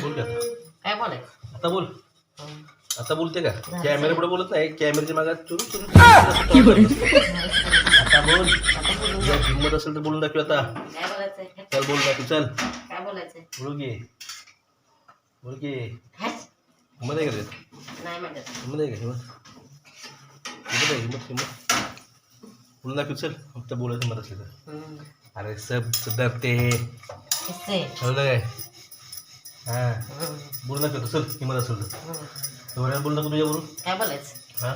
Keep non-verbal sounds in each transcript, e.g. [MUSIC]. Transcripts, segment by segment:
बोल का आता? काय बोलायचं आता बोल. आता बोलते का? झालं. कॅमेऱ्यापुढे बोलत नाही. कॅमेऱ्याच्या मागात चुरू चुरू चुरू. आता बोल. आता बोलू. तुला हिंमत असेल तर बोलून दाखव आता. काय बोलायचंय? चल बोल दाखव चल. काय बोलायचंय? बोल की. बोल की. हॅच. हिंमत आहे का नाही म्हणत. हिंमत आहे का? हिंमत? हिंमत आहे हिंमत हिंमत. बोलून दाखव चल. फक्त बोलायचं हिंमत असली तर. अरे सब सुधारते. कळलं काय? हां. हं. बोलून दाखव चल हिंमत असेल तर. एवढ्या बोलू नको तुझ्यावरून. काय बोलायचं? हां?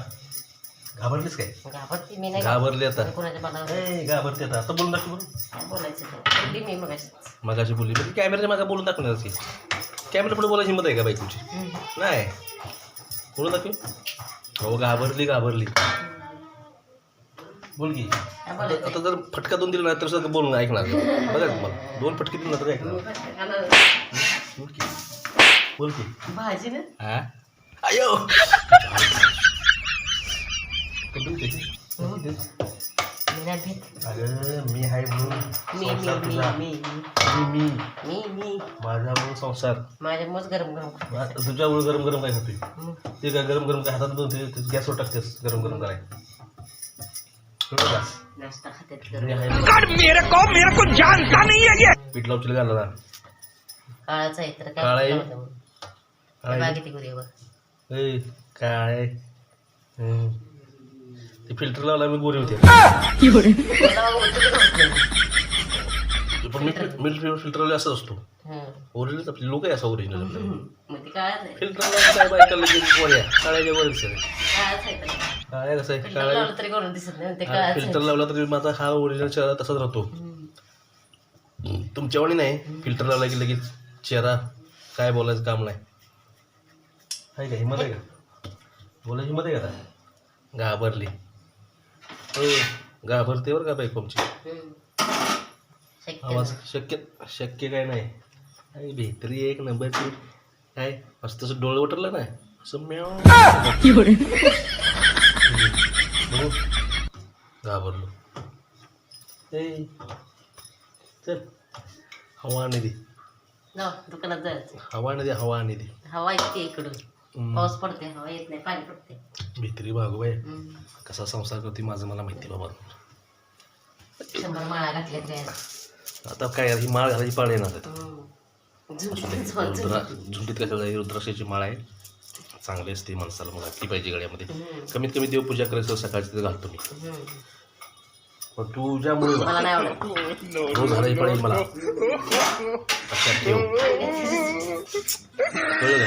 घाबरलीस काय? घाबरते मी नाही. घाबरली आता. घाबरत. कोणाच्या मनावर? ए घाबरते आता. आता बोलून दाखव बरं काय बोलायचं ते? बोलली मी मग मगाशी बोलली. म्हणजे कॅमेऱ्याच्या मागे बोलून दाखवणार की कॅमेरा पुढे बोलायची हिंमत आहे का बाई तुमची? नाही. बोलून दाखव हो घाबरली घाबरली. बोल की. काय आता बोलायचं? आता जर फटका दोन दिला ना तर सगळं बोलून ऐकणार. बघा तुम्हाला. दोन फटके दिले ना तर ऐकणार. बोल की बोल की भाजी ना हा? अयो! ते? मी अगं मी आहे म्हणून मी संसार मी तुझा. मी मी मी. मी मी. मी माझा म्हणून संसार. माझ्या मोज गरम गरम तुझ्यामुळे गरम गरम काय खाते? हं. ते काय गरम गरम काय हातात दोन ते ते गॅसवर टाकतेस गरम गरम कराय कळलं का? नाश्ता खात्यात मी गरम आहे म्हणून. है पीठ लावशील काळाचं आहे तर काळं आहे? काय लावलं? काय? बागेत गुरेवर ए, काय हम्म. ते फिल्टर लावला मी गोरी होते. पण मी मिल्क फिल्टर लावले असं असतो. ओरिजिनल आपली लोक आहे असं ओरिजिनल [LAUGHS] मग ते काळाच आहे फिल्टर लावून काय बायका लगेच गोऱ्या काळ्या गोऱ्या दिसत काळाच आहे तर. काळ्या कसं आहे? फिल्टर काळ्या लावलं तरी गोरं दिसत नाही ते काळाच फिल्टर आहे. लावला तरी माझा हा ओरिजिनल चेहरा तसाच राहतो. हं. तुमच्यावाणी नाही. फिल्टर लावला की लगेच चेहरा काय बोलायचं काम नाही. आहे का हिंमत आहे का? बोलायची हिंमत आहे का? घाबरली. घाबरते बरं का बाई. शक्य आवाज. शक्य शक्य काय नाही. भेटरी एक नंबरची काय असं तसं डोळे उठरलं ना असं बघू घाबरलो. ए चल. हवा आणि जाऊ, दुकानात जायचं. हवा आणि दे हवा आणि हवा येते इकडून. पाऊस पडते हवा येत नाही पाणी पडते भित्री हं. कसा संसार करते माझं मला माहिती बाबा. शंभर माळा घातल्या त्या. आता काय ही माळ घालायची पाळ येणार आता. रुद्रा झुंडीत. कशाला आहे? रुद्राक्षाची माळ आहे? चांगली असते माणसाला मग घातली पाहिजे गळ्यामध्ये. कमीत कमी देवपूजा करायचं सकाळची घालतो मी. तुझ्यामुळे मला नाही आवडत रोज घालायची पडेल मला लक्षात ठेव कळलं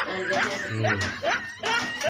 का आणि हम्म.